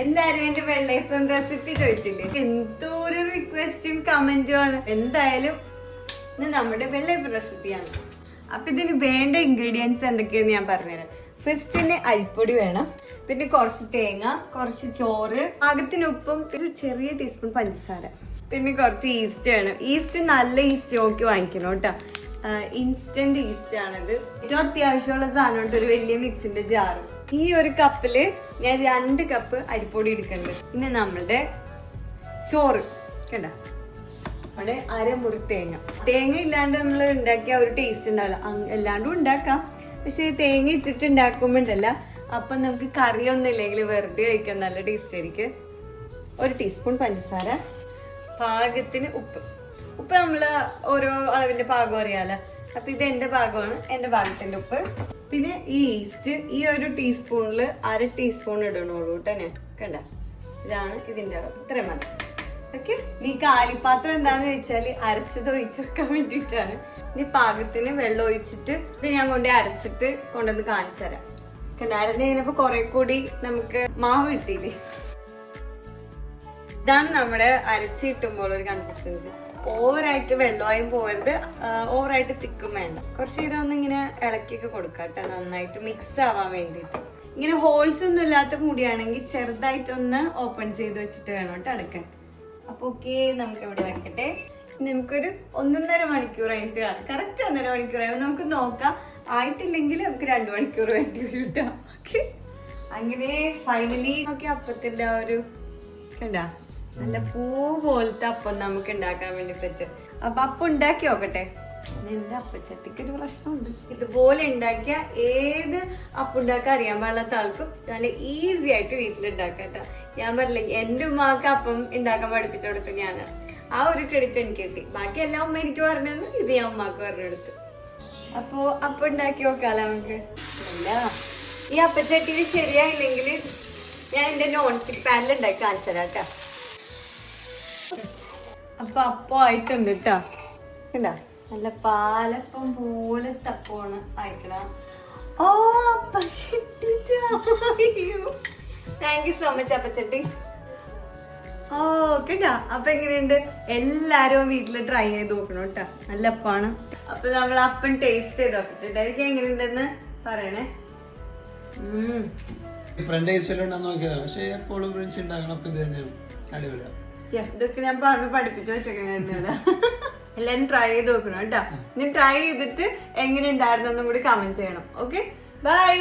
എല്ലാരും എന്റെ വെള്ളയപ്പം റെസിപ്പി ചോദിച്ചില്ലേ? എന്തോ ഒരു റിക്വസ്റ്റും കമന്റും ആണ്. എന്തായാലും ഇത് നമ്മുടെ വെള്ളയപ്പം റെസിപ്പിയാണ് അപ്പൊ ഇതിന് വേണ്ട ഇൻഗ്രീഡിയൻസ് എന്തൊക്കെയാന്ന് ഞാൻ പറഞ്ഞുതരാം. ഫസ്റ്റിന് അരിപ്പൊടി വേണം. പിന്നെ കുറച്ച് തേങ്ങ കുറച്ച് ചോറ് പാകത്തിന് ഒരു ചെറിയ ടീസ്പൂൺ പഞ്ചസാര. പിന്നെ കുറച്ച് ഈസ്റ്റ് വേണം. ഈസ്റ്റ് നല്ല ഈസ്റ്റ് നോക്കി വാങ്ങിക്കണം കേട്ടോ. ഇൻസ്റ്റന്റ് ഈസ്റ്റ് ആണിത്. ഏറ്റവും അത്യാവശ്യമുള്ള സാധനം ഒരു വലിയ മിക്സിന്റെ ജാറ് ഈ ഒരു കപ്പിൽ ഞാൻ രണ്ട് കപ്പ് അരിപ്പൊടി എടുക്കുന്നുണ്ട്. പിന്നെ നമ്മളുടെ ചോറ് കണ്ട? അവിടെ അരമുറി തേങ്ങ. തേങ്ങ ഇല്ലാണ്ട് നമ്മൾ ഉണ്ടാക്കിയ ഒരു ടേസ്റ്റ് ഉണ്ടാവില്ല. എല്ലാണ്ടും ഉണ്ടാക്കാം. പക്ഷെ തേങ്ങ ഇട്ടിട്ട് ഉണ്ടാക്കുമ്പോണ്ടല്ല അപ്പം നമുക്ക് കറിയൊന്നും ഇല്ലെങ്കിൽ വെറുതെ കഴിക്കാൻ നല്ല ടേസ്റ്റ് ആയിരിക്കും. ഒരു ടീസ്പൂൺ പഞ്ചസാര പാകത്തിന് ഉപ്പ്. ഉപ്പ് നമ്മൾ ഓരോ അളവിന്റെ പാകം അറിയാലോ. അപ്പൊ ഇത് എന്റെ ഭാഗമാണ് എന്റെ ഭാഗത്തിന്റെ ഉപ്പ്. പിന്നെ ഈ ഈസ്റ്റ് ഈ ഒരു ടീസ്പൂണിൽ അര ടീസ്പൂൺ ഇടണുള്ളൂ കേട്ടോ ഞാൻ. കണ്ട? ഇതാണ് ഇതിന്റെ അളവ്. ഇത്രയും മതി. ഓക്കെ ഈ കാലിപ്പാത്രം എന്താന്ന് വെച്ചാൽ അരച്ചത് ഒഴിച്ചു വെക്കാൻ വേണ്ടിയിട്ടാണ്. ഇനി പാകത്തിന് വെള്ളം ഒഴിച്ചിട്ട് ഇത് ഞാൻ കൊണ്ട് അരച്ചിട്ട് കൊണ്ടുവന്ന് കാണിച്ചു തരാം. കണ്ട? അരഞ്ഞ് കഴിഞ്ഞപ്പോ കുറെ കൂടി നമുക്ക് മാവ് കിട്ടിയില്ലേ? ഇതാണ് നമ്മുടെ അരച്ച് കിട്ടുമ്പോൾ ഒരു കൺസിസ്റ്റൻസി ഓവറായിട്ട് വെള്ളമായും പോകരുത്. ഓവറായിട്ട് തിക്കും വേണ്ട. കുറച്ച് ഒന്ന് ഇങ്ങനെ ഇളക്കിയൊക്കെ കൊടുക്കാം കേട്ടോ. നന്നായിട്ട് മിക്സ് ആവാൻ വേണ്ടിയിട്ട്. ഇങ്ങനെ ഹോൾസ് ഒന്നും ഇല്ലാത്ത മുടിയാണെങ്കിൽ ചെറുതായിട്ടൊന്ന് ഓപ്പൺ ചെയ്ത് വെച്ചിട്ട് വേണം കേട്ടോ അടക്കാൻ അപ്പൊ ഓക്കെ നമുക്ക് ഇവിടെ വെക്കട്ടെ. നമുക്കൊരു ഒന്നൊന്നര മണിക്കൂർ കഴിഞ്ഞിട്ട് കാണാം. കറക്റ്റ് ഒന്നര മണിക്കൂറായി നമുക്ക് നോക്കാം. ആയിട്ടില്ലെങ്കിൽ നമുക്ക് രണ്ടു മണിക്കൂർ വേണ്ടി വരും കേട്ടോ. ഓക്കെ അങ്ങനെ ഫൈനലി നോക്കി അപ്പത്തിന്റെ ആ ഒരു കണ്ടാ? നല്ല പൂ പോലത്തെ അപ്പം നമുക്ക് ഉണ്ടാക്കാൻ വേണ്ടി പറ്റും. അപ്പൊ അപ്പം ഉണ്ടാക്കി നോക്കട്ടെ. എന്റെ അപ്പച്ചട്ടിക്ക് ഒരു പ്രശ്നമുണ്ട്. ഇതുപോലെ ഉണ്ടാക്കിയ ഏത് അപ്പം ഉണ്ടാക്കാൻ അറിയാൻ പാടില്ലാത്ത ആൾക്കും നല്ല ഈസി ആയിട്ട് വീട്ടിൽ ഉണ്ടാക്കാം ഞാൻ പറഞ്ഞില്ല എന്റെ ഉമ്മാക്ക് അപ്പം ഉണ്ടാക്കാൻ പഠിപ്പിച്ചു കൊടുത്തു ഞാൻ ആ ഒരു ക്രെഡിറ്റ് എനിക്ക് കിട്ടി. ബാക്കി എല്ലാ ഉമ്മ എനിക്ക് പറഞ്ഞത് ഇത് ഞാൻ ഉമ്മാക്ക് പറഞ്ഞു കൊടുത്തു. അപ്പോ അപ്പം ഉണ്ടാക്കി നോക്കാലോ നമുക്ക്. അല്ല ഈ അപ്പച്ചട്ടിയിൽ ശരിയായില്ലെങ്കിൽ ഞാൻ എന്റെ നോൺ സ്റ്റിക് പാനിൽ ഉണ്ടാക്കി കാണിച്ചു തരാം കേട്ടോ. അപ്പൊ അപ്പം ആയിട്ടുണ്ട് കേട്ടോ നല്ല പാലപ്പം പോലത്തെ അപ്പമാണ് ആയിക്കണം. ഓ അപ്പ താങ്ക് യു സോ മച്ച് അപ്പച്ചട്ടി ഓ കേട്ടാ അപ്പൊ എങ്ങനെയുണ്ട്? എല്ലാരും വീട്ടിൽ ട്രൈ ചെയ്ത് നോക്കണം കേട്ടാ നല്ല അപ്പാണ്. അപ്പൊ നമ്മൾ അപ്പൻ ടേസ്റ്റ് ചെയ്ത് നോക്കട്ടെ എങ്ങനെയുണ്ടെന്ന് പറയണേ. ഫ്രണ്ട് ടേസ്റ്റ് നോക്കിയതാണ് പക്ഷേ എപ്പോഴും ഫ്രണ്ട്സ് ഉണ്ടാകണം അപ്പൊ ഇത് തന്നെയാണ്. അടിപൊളിയാണ് ഇതൊക്കെ ഞാൻ പറഞ്ഞു പഠിപ്പിച്ചു വെച്ചേക്കുന്നത് എല്ലാരും ട്രൈ ചെയ്ത് നോക്കണം കേട്ടോ. ഇനി ട്രൈ ചെയ്തിട്ട് എങ്ങനെ ഉണ്ടായിരുന്നെന്നും കൂടി കമന്റ് ചെയ്യണം. Okay bye